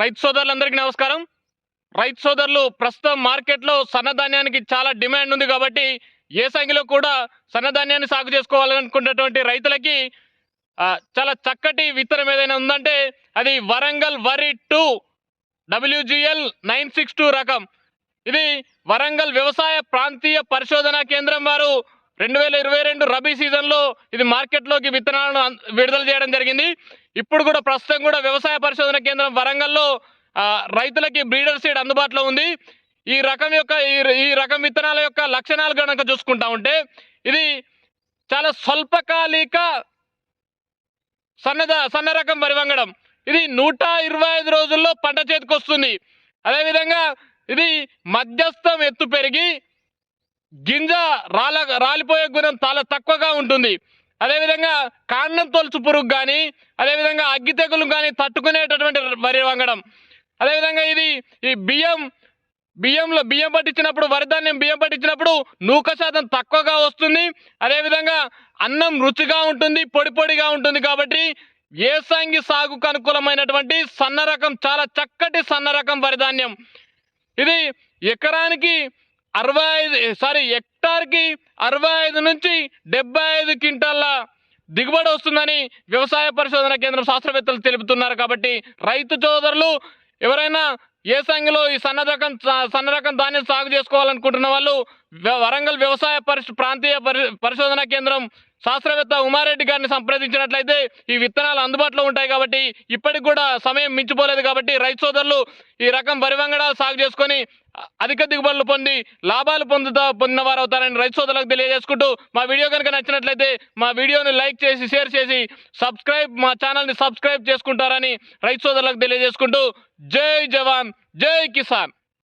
రైతు సోదరులందరికీ నమస్కారం. రైతు సోదరులు ప్రస్తుతం మార్కెట్లో సన్నధాన్యానికి చాలా డిమాండ్ ఉంది కాబట్టి ఏ సంఖ్యలో కూడా సన్నధాన్యాన్ని సాగు చేసుకోవాలనుకున్నటువంటి రైతులకి చాలా చక్కటి విత్తనం ఏదైనా ఉందంటే అది వరంగల్ వరి two WGL nine six two రకం. ఇది వరంగల్ వ్యవసాయ ప్రాంతీయ పరిశోధన కేంద్రం వారు రెండు వేల ఇరవై రెండు రబీ సీజన్లో ఇది మార్కెట్లోకి విత్తనాలను విడుదల చేయడం జరిగింది. ఇప్పుడు కూడా ప్రస్తుతం కూడా వ్యవసాయ పరిశోధన కేంద్రం వరంగల్లో రైతులకి బ్రీడర్ సీడ్ అందుబాటులో ఉంది. ఈ రకం యొక్క ఈ- ఈ రకం విత్తనాల యొక్క లక్షణాలు కనుక చూసుకుంటా ఉంటే ఇది చాలా స్వల్పకాలిక సన్నద సన్న రకం వరి వంగడం. ఇది నూట ఇరవై ఐదు రోజుల్లో పంట చేతికి వస్తుంది అదేవిధంగా ఇది మధ్యస్థం ఎత్తు పెరిగి గింజ రాల రాలిపోయే గుణం చాలా తక్కువగా ఉంటుంది. అదేవిధంగా కాండం తొలుచు పురుగు కానీ అదేవిధంగా అగ్గి తెగులు కానీ తట్టుకునేటటువంటి వరి వంగడం. అదేవిధంగా ఇది ఈ బియ్యం బియ్యంలో బియ్యం పట్టించినప్పుడు వరిధాన్యం బియ్యం పట్టించినప్పుడు నూక శాతం తక్కువగా వస్తుంది. అదేవిధంగా అన్నం రుచిగా ఉంటుంది పొడి పొడిగా ఉంటుంది కాబట్టి ఏసంగి సాగుకు అనుకూలమైనటువంటి సన్న రకం చాలా చక్కటి సన్న రకం వరిధాన్యం ఇది ఎకరానికి అరవై ఐదు సారీ హెక్టార్కి అరవై ఐదు నుంచి డెబ్బై ఐదు క్వింటాల దిగుబడి వస్తుందని వ్యవసాయ పరిశోధన కేంద్రం శాస్త్రవేత్తలు తెలుపుతున్నారు కాబట్టి రైతు సోదరులు ఎవరైనా ఏ సంఘలో ఈ సన్న రకం సన్న రకం ధాన్యం సాగు చేసుకోవాలనుకుంటున్న వాళ్ళు వ- వరంగల్ వ్యవసాయ పరిశ ప్రాంతీయ పరిశోధన కేంద్రం శాస్త్రవేత్త ఉమారెడ్డి గారిని సంప్రదించినట్లయితే ఈ విత్తనాలు అందుబాటులో ఉంటాయి కాబట్టి ఇప్పటికి కూడా సమయం మించిపోలేదు కాబట్టి రైతు సోదరులు ఈ రకం వరి వంగడాలు సాగు చేసుకొని అధిక దిగుబడులు పొంది లాభాలు పొందుతా పొందిన వారు అవుతారని రైతు సోదరులకు తెలియజేసుకుంటూ మా వీడియో కనుక నచ్చినట్లయితే మా వీడియోని లైక్ చేసి షేర్ చేసి సబ్స్క్రైబ్ మా ఛానల్ని సబ్స్క్రైబ్ చేసుకుంటారని రైతు సోదరులకు తెలియజేసుకుంటూ జై జవాన్ జై కిసాన్.